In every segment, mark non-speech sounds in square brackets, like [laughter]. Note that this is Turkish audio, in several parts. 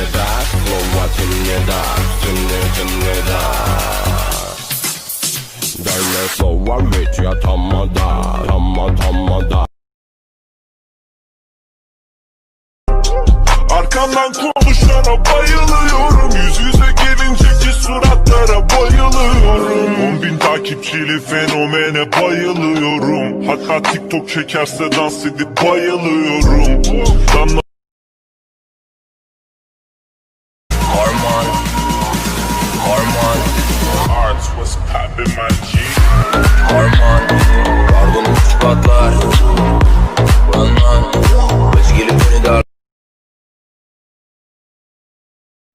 nie konuşana bayılıyorum. Yüz yüze gelinceki suratlara bayılıyorum. On bin takipçili fenomene bayılıyorum. Hatta TikTok çekerse dans edip bayılıyorum. Damla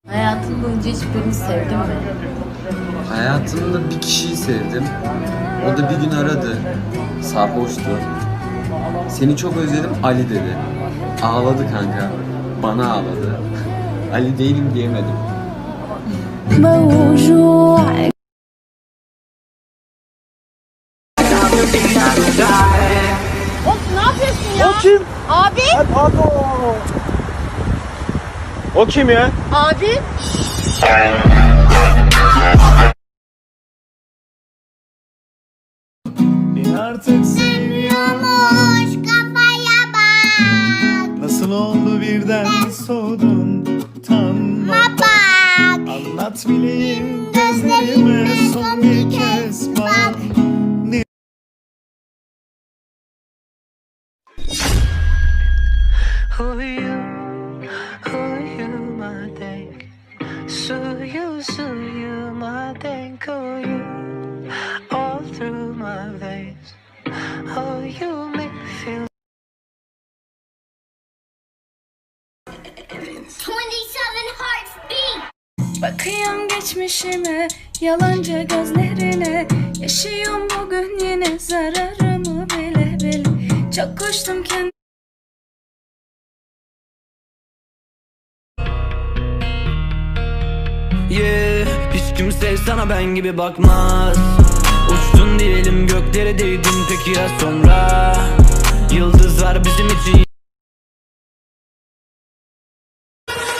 Hayatım boyunca hiçbirini sevdin mi? Hayatımda bir kişiyi sevdim. O da bir gün aradı. Sarhoştu. Seni çok özledim Ali dedi. Ağladı kanka. Bana ağladı. [laughs] Ali değilim diyemedim. Yapıyorsun ya? O kim? Abi. O kim ya? Abi. Artık Yumuş kafaya bak nasıl oldu birden soğudun tanma Bak Anlat bileyim Who you, who you, my think? So you, so you, my think. Who you, all through my veins. Oh, you make me feel. 27 hearts beat Bakıyorum geçmişime, yalancı gözlerine Yaşıyorum bugün yine zararımı bile bile Çok koştum kendi sana ben gibi bakmaz. Uçtun diyelim göklere değdin. Peki ya sonra? Yıldızlar bizim için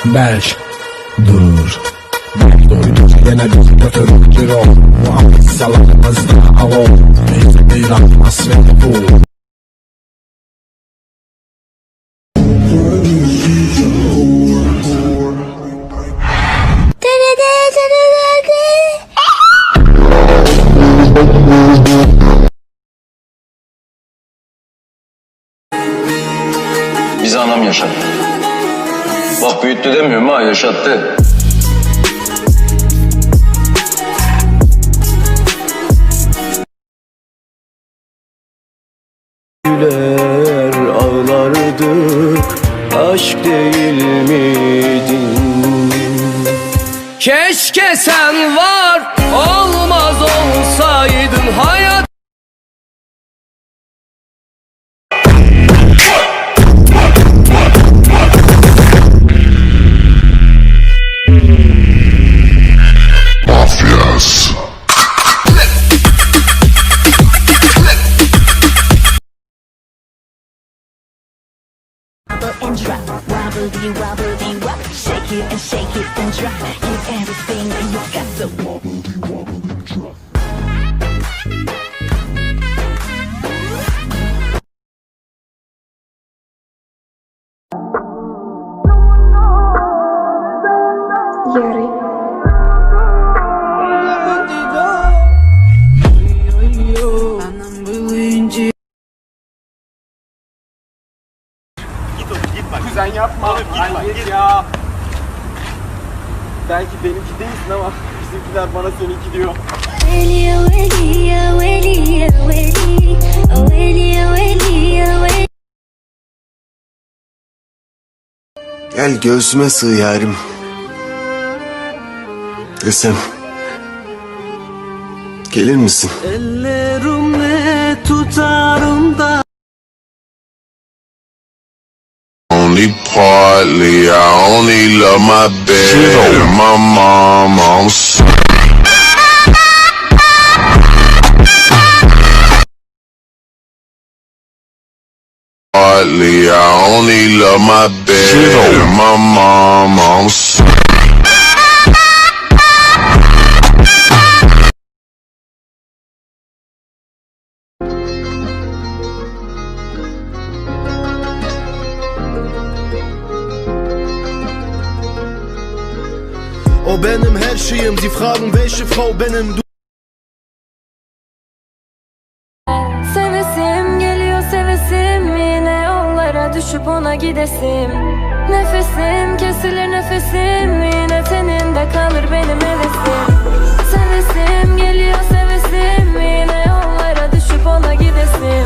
Belki durur Belki doyduk yine bir götürüp giro Bu an salonumuzda avon Biz bir atmos ve bu Büyüttü demiyorum ha yaşattı Güler ağlardık Aşk değil miydin? Keşke sen var Wobble you wobble Shake it and shake it and drop Give everything you got so benimki değilsin ama Bizimkiler bana seninki diyor. Veli ya veli ya veli. Ya veli O veli. Ya veli ya veli Gel göğsüme sığ yarim. Desem Gelir misin? Ellerimle tutarım da. Only partly, I only my bed and my mom. Sorry. Partly, I only love my bed and my mom. I'm benim her şeyim Sie fragen welche Frau benim du Sevesim geliyor sevesim yine yollara düşüp ona gidesim. Nefesim kesilir nefesim yine teninde kalır benim hevesim. Sevesim geliyor sevesim yine yollara düşüp ona gidesim.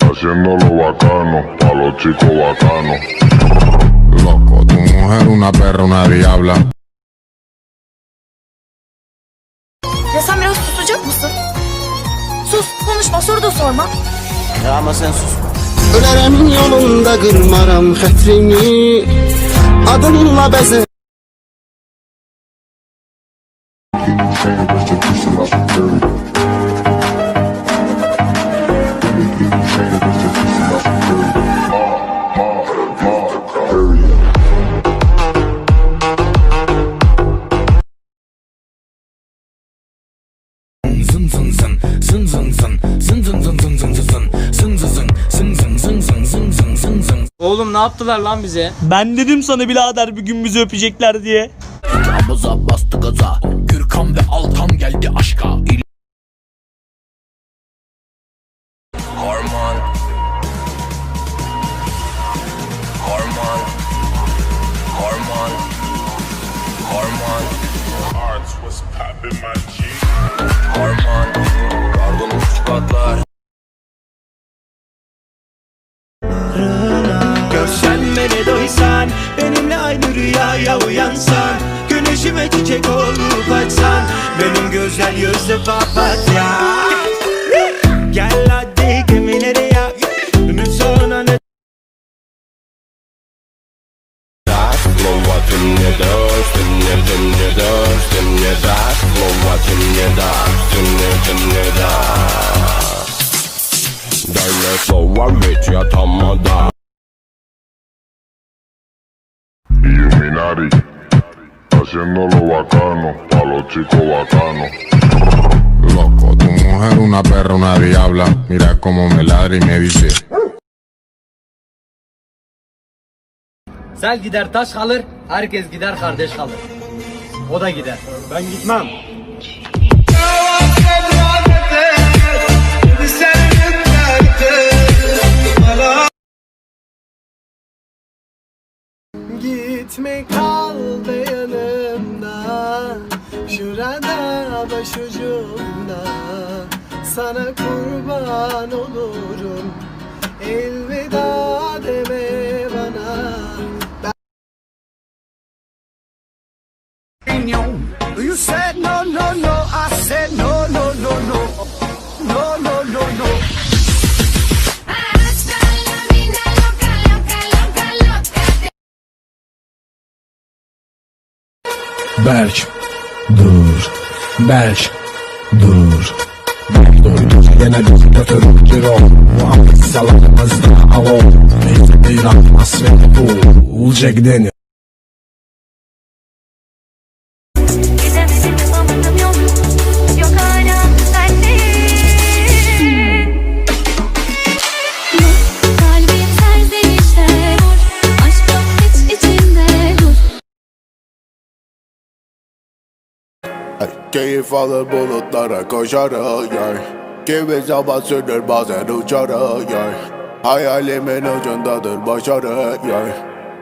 Haciéndolo bacano, pa' los chicos bacanos. Loco, tu mujer una perra, una diabla. Ya sen biraz susacak mısın? Sus konuşma soru da sorma. Ölərəm yolunda qırmaram xətrini Adınla bəzə Oğlum ne yaptılar lan bize? Ben dedim sana birader bir gün bizi öpecekler diye. Abuza bastı gaza. Gürkan ve Altan geldi aşka. Harman Harman Harman Harman Harman sabaya uyansan Güneşime çiçek olup açsan Benim gözler yüzlü papatya Gel hadi gemilere ya Ümit sonra ne Watching your doors, in your in your doors, in your dark. No watching your doors, in your in your dark. Direct flow, I'm rich, you're Minari, haciendo lo bacano, pa' los chicos bacanos. Loco, tu mujer una perra, una diabla, mira cómo me ladra y me dice. Sel gider taş kalır, herkes gider kardeş kalır. O da gider. Ben gitmem. Gitme kal be yanımda. Şurada başucumda. Sana kurban olurum. Elveda Berk dur. Berk dur. Berk doydu yine bizi götürüp giro Bu an salamızda avol Neyse bir atmosferi bu Jack Daniel Keyif alır bulutlara koşarak yar Kimi zaman sürür bazen uçarak yar Hayalimin ucundadır başarı yar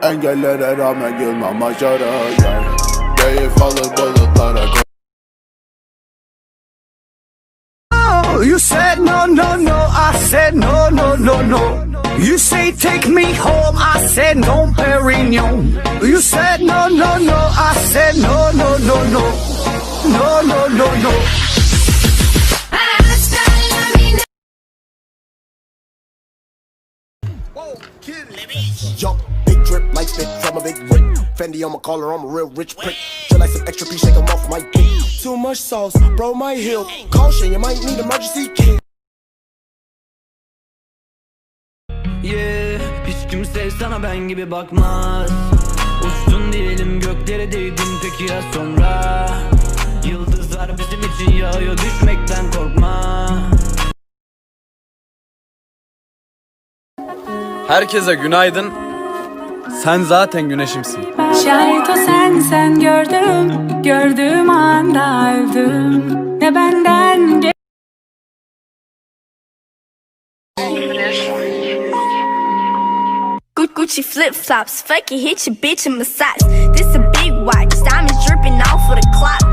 Engellere rağmen gülmem başarı yar Keyif alır bulutlara koşarak You said no no no I said no no no no. You say take me home I said no Perignon. You said no no no I said no no no no No no no no Yo, big drip like spit from a big brick. Fendi on my collar, I'm a real rich prick. Feel like some extra piece, shake 'em off my dick. Too much sauce, bro, my heel. Caution, you might need emergency kit. Yeah, hiç kimse sana ben gibi bakmaz Uçtun diyelim göklere değdin peki ya sonra bizim için yağıyor düşmekten korkma Herkese günaydın. Sen zaten güneşimsin. Şayet o sen sen gördüm Gördüğüm anda öldüm Ne benden ge- Gu- Gucci flip flops, fuck it, hit your bitch in massage. This a big watch, diamonds dripping off of the clock.